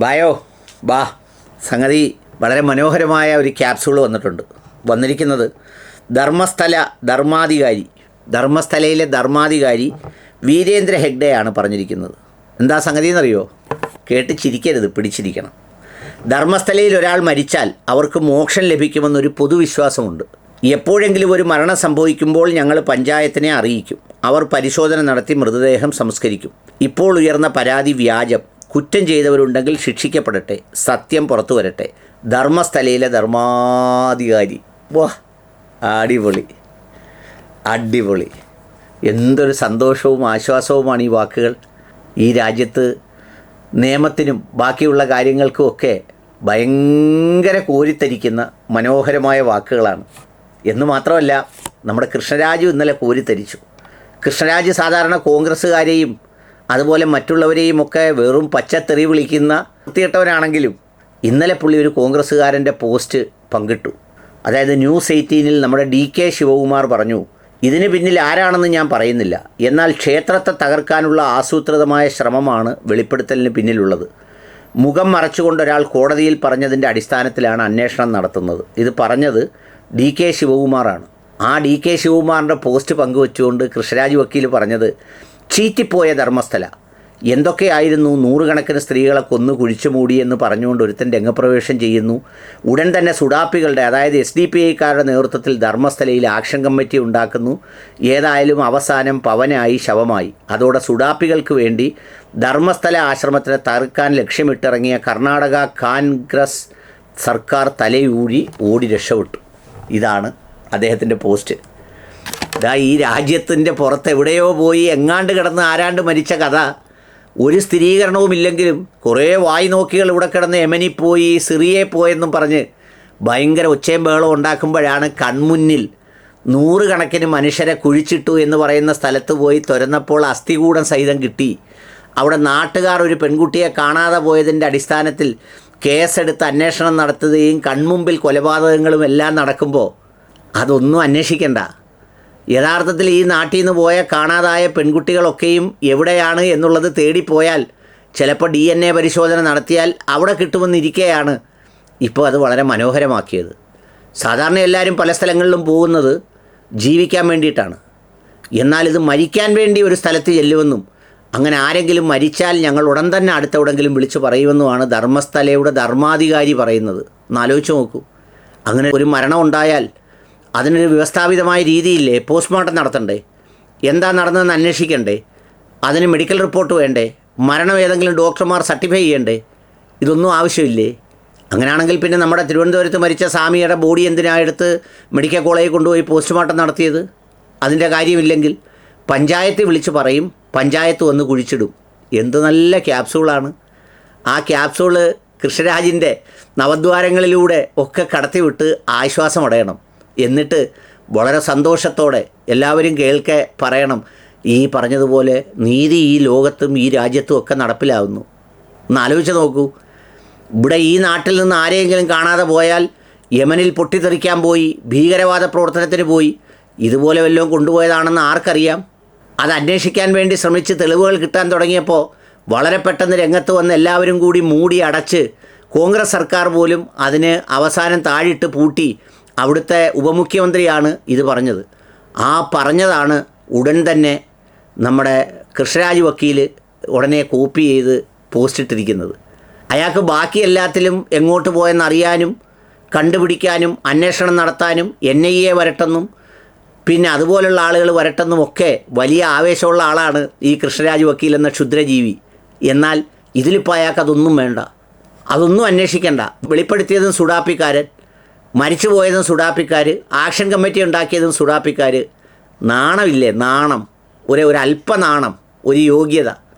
ബായോ ബാ. സംഗതി വളരെ മനോഹരമായ ഒരു ക്യാപ്സൂൾ വന്നിട്ടുണ്ട്. വന്നിരിക്കുന്നത് ധർമ്മസ്ഥല ധർമാധികാരി ധർമ്മസ്ഥലയിലെ ധർമാധികാരി വീരേന്ദ്ര ഹെഗ്ഡെയാണ് പറഞ്ഞിരിക്കുന്നത്. എന്താ സംഗതി എന്നറിയോ? കേട്ട് ചിരിക്കരുത് പിടിച്ചിരിക്കണം. ധർമ്മസ്ഥലയിൽ ഒരാൾ മരിച്ചാൽ അവർക്ക് മോക്ഷം ലഭിക്കുമെന്നൊരു പൊതുവിശ്വാസമുണ്ട്. എപ്പോഴെങ്കിലും ഒരു മരണം സംഭവിക്കുമ്പോൾ ഞങ്ങൾ പഞ്ചായത്തിനെ അറിയിക്കും. അവർ പരിശോധന നടത്തി മൃതദേഹം സംസ്കരിക്കും. ഇപ്പോൾ ഉയർന്ന പരാതി വ്യാജം. കുറ്റം ചെയ്തവരുണ്ടെങ്കിൽ ശിക്ഷിക്കപ്പെടട്ടെ സത്യം പുറത്തു വരട്ടെ. ധർമ്മസ്ഥലയിലെ ധർമാധികാരി. വാ അടിപൊളി. അടിപൊളി. എന്തൊരു സന്തോഷവും ആശ്വാസവുമാണ് ഈ വാക്കുകൾ. ഈ രാജ്യത്ത് നിയമത്തിനും ബാക്കിയുള്ള കാര്യങ്ങൾക്കും ഒക്കെ ഭയങ്കര കോരിത്തരിക്കുന്ന മനോഹരമായ വാക്കുകളാണ്. എന്ന് മാത്രമല്ല നമ്മുടെ കൃഷ്ണരാജു ഇന്നലെ കോരിത്തരിച്ചു. കൃഷ്ണരാജ് സാധാരണ കോൺഗ്രസ്സുകാരെയും അതുപോലെ മറ്റുള്ളവരെയും ഒക്കെ വെറും പച്ചത്തെറി വിളിക്കുന്ന വൃത്തിയിട്ടവരാണെങ്കിലും ഇന്നലെ പുള്ളി ഒരു കോൺഗ്രസ്സുകാരന്റെ പോസ്റ്റ് പങ്കിട്ടു. അതായത് ന്യൂസ് എയ്റ്റീനിൽ നമ്മുടെ ഡി കെ ശിവകുമാർ പറഞ്ഞു ഇതിന് പിന്നിൽ ആരാണെന്ന് ഞാൻ പറയുന്നില്ല. എന്നാൽ ക്ഷേത്രത്തെ തകർക്കാനുള്ള ആസൂത്രിതമായ ശ്രമമാണ് വെളിപ്പെടുത്തലിന് പിന്നിലുള്ളത്. മുഖം മറച്ചുകൊണ്ട് ഒരാൾ കോടതിയിൽ പറഞ്ഞതിന്റെ അടിസ്ഥാനത്തിലാണ് അന്വേഷണം നടത്തുന്നത്. ഇത് പറഞ്ഞത് ഡി കെ ശിവകുമാറാണ്. ആ ഡി കെ ശിവകുമാറിന്റെ പോസ്റ്റ് പങ്കുവച്ചുകൊണ്ട് കൃഷ്ണരാജ് വക്കീൽ പറഞ്ഞത് ചീറ്റിപ്പോയ ധർമ്മസ്ഥല. എന്തൊക്കെയായിരുന്നു നൂറുകണക്കിന് സ്ത്രീകളെ കൊന്നു കുഴിച്ചു മൂടി എന്ന് പറഞ്ഞുകൊണ്ട് ഒരുത്തൻ രംഗപ്രവേശം ചെയ്യുന്നു. ഉടൻ തന്നെ സുഡാപ്പികളുടെ അതായത് എസ് ഡി പി ഐക്കാരുടെ നേതൃത്വത്തിൽ ധർമ്മസ്ഥലയിൽ ആക്ഷൻ കമ്മിറ്റി ഉണ്ടാക്കുന്നു. ഏതായാലും അവസാനം പവനായി ശവമായി. അതോടെ സുഡാപ്പികൾക്ക് വേണ്ടി ധർമ്മസ്ഥല ആശ്രമത്തിനെ തറുക്കാൻ ലക്ഷ്യമിട്ടിറങ്ങിയ കർണാടക കോൺഗ്രസ് സർക്കാർ തലയൂഴി ഓടി രക്ഷപ്പെട്ടു. ഇതാണ് അദ്ദേഹത്തിന്റെ പോസ്റ്റ്. ഇതാ ഈ രാജ്യത്തിന്റെ പുറത്ത് എവിടെയോ പോയി എങ്ങാണ്ട് കിടന്ന് ആരാണ്ട് മരിച്ച കഥ. ഒരു സ്ഥിരീകരണവുമില്ലെങ്കിലും കുറേ വായി നോക്കികൾ ഇവിടെ കിടന്ന് പോയി സിറിയെ പോയെന്നും പറഞ്ഞ് ഭയങ്കര ഒച്ചയും ബഹളം ഉണ്ടാക്കുമ്പോഴാണ് കൺമുന്നിൽ നൂറുകണക്കിന് മനുഷ്യരെ കുഴിച്ചിട്ടു എന്ന് പറയുന്ന സ്ഥലത്ത് പോയി തുരന്നപ്പോൾ അസ്ഥികൂടം സഹിതം കിട്ടി. അവിടെ നാട്ടുകാർ ഒരു പെൺകുട്ടിയെ കാണാതെ പോയതിന്റെ അടിസ്ഥാനത്തിൽ കേസെടുത്ത് അന്വേഷണം നടത്തുകയും കൺമുമ്പിൽ കൊലപാതകങ്ങളും എല്ലാം നടക്കുമ്പോൾ അതൊന്നും അന്വേഷിക്കണ്ട. യഥാർത്ഥത്തിൽ ഈ നാട്ടിൽ നിന്ന് പോയ കാണാതായ പെൺകുട്ടികളൊക്കെയും എവിടെയാണ് എന്നുള്ളത് തേടിപ്പോയാൽ ചിലപ്പോൾ ഡി എൻ എ പരിശോധന നടത്തിയാൽ അവിടെ കിട്ടുമെന്നിരിക്കെയാണ് ഇപ്പോൾ അത് വളരെ മനോഹരമാക്കിയത്. സാധാരണ എല്ലാവരും പല സ്ഥലങ്ങളിലും പോകുന്നത് ജീവിക്കാൻ വേണ്ടിയിട്ടാണ്. എന്നാൽ ഇത് മരിക്കാൻ വേണ്ടി ഒരു സ്ഥലത്ത് ചെല്ലുമെന്നും അങ്ങനെ ആരെങ്കിലും മരിച്ചാൽ ഞങ്ങൾ ഉടൻ തന്നെ അടുത്തെവിടെങ്കിലും വിളിച്ചു പറയുമെന്നുമാണ് ധർമ്മസ്ഥലയുടെ ധർമാധികാരി പറയുന്നത്. ഒന്നാലോചിച്ച് നോക്കൂ. അങ്ങനെ ഒരു മരണം ഉണ്ടായാൽ അതിനൊരു വ്യവസ്ഥാപിതമായ രീതിയില്ലേ പോസ്റ്റ്മോർട്ടം നടത്തണ്ടേ? എന്താ നടന്നതെന്ന് അന്വേഷിക്കണ്ടേ? അതിന് മെഡിക്കൽ റിപ്പോർട്ട് വേണ്ടേ? മരണം ഏതെങ്കിലും ഡോക്ടർമാർ സർട്ടിഫൈ ചെയ്യണ്ടേ? ഇതൊന്നും ആവശ്യമില്ലേ? അങ്ങനെയാണെങ്കിൽ പിന്നെ നമ്മുടെ തിരുവനന്തപുരത്ത് മരിച്ച സ്വാമിയുടെ ബോഡി എന്തിനാ എടുത്ത് മെഡിക്കൽ കോളേജിൽ കൊണ്ടുപോയി പോസ്റ്റ്മോർട്ടം നടത്തിയത്? അതിന്റെ കാര്യമില്ലെങ്കിൽ പഞ്ചായത്ത് വിളിച്ച് പറയും പഞ്ചായത്ത് വന്ന് കുഴിച്ചിടും. എന്ത് നല്ല ക്യാപ്സൂളാണ്. ആ ക്യാപ്സൂൾ കൃഷ്ണരാജിന്റെ നവദ്വാരങ്ങളിലൂടെ ഒക്കെ കടത്തിവിട്ട് ആശ്വാസം ആശ്വാസമടയണം. എന്നിട്ട് വളരെ സന്തോഷത്തോടെ എല്ലാവരും കേൾക്കെ പറയണം. ഈ പറഞ്ഞതുപോലെ നീതി ഈ ലോകത്തും ഈ രാജ്യത്തും ഒക്കെ നടപ്പിലാവുന്നു. ഒന്ന് ആലോചിച്ച് നോക്കൂ. ഇവിടെ ഈ നാട്ടിൽ നിന്ന് ആരെയെങ്കിലും കാണാതെ പോയാൽ യമനിൽ പൊട്ടിത്തെറിക്കാൻ പോയി ഭീകരവാദ പ്രവർത്തനത്തിന് പോയി ഇതുപോലെ വല്ലതും കൊണ്ടുപോയതാണെന്ന് ആർക്കറിയാം? അത് അന്വേഷിക്കാൻ വേണ്ടി ശ്രമിച്ച് തെളിവുകൾ കിട്ടാൻ തുടങ്ങിയപ്പോൾ വളരെ പെട്ടെന്ന് രംഗത്ത് വന്ന് എല്ലാവരും കൂടി മൂടി അടച്ച് കോൺഗ്രസ് സർക്കാർ പോലും അതിന് അവസാനം താഴിട്ട് പൂട്ടി അവിടുത്തെ ഉപമുഖ്യമന്ത്രിയാണ് ഇത് പറഞ്ഞത്. ആ പറഞ്ഞതാണ് ഉടൻ തന്നെ നമ്മുടെ കൃഷ്ണരാജ് വക്കീൽ ഉടനെ കോപ്പി ചെയ്ത് പോസ്റ്റ് ഇട്ടിരിക്കുന്നത്. അയാൾക്ക് ബാക്കി എല്ലാത്തിലും എങ്ങോട്ട് പോയെന്നറിയാനും കണ്ടുപിടിക്കാനും അന്വേഷണം നടത്താനും എൻ ഐ എ വരട്ടെന്നും പിന്നെ അതുപോലുള്ള ആളുകൾ വരട്ടെന്നും ഒക്കെ വലിയ ആവേശമുള്ള ആളാണ് ഈ കൃഷ്ണരാജ് വക്കീൽ എന്ന ക്ഷുദ്രജീവി. എന്നാൽ ഇതിലിപ്പോൾ അയാൾക്ക് അതൊന്നും വേണ്ട. അതൊന്നും അന്വേഷിക്കണ്ട. വെളിപ്പെടുത്തിയതും സുഡാപ്പിക്കാരൻ മരിച്ചു പോയതും സുഡാപ്പിക്കാർ ആക്ഷൻ കമ്മിറ്റി ഉണ്ടാക്കിയതും സുഡാപ്പിക്കാർ നാണമില്ലേ നാണം? ഒരു ഒരു അല്പനാണം ഒരു യോഗ്യത.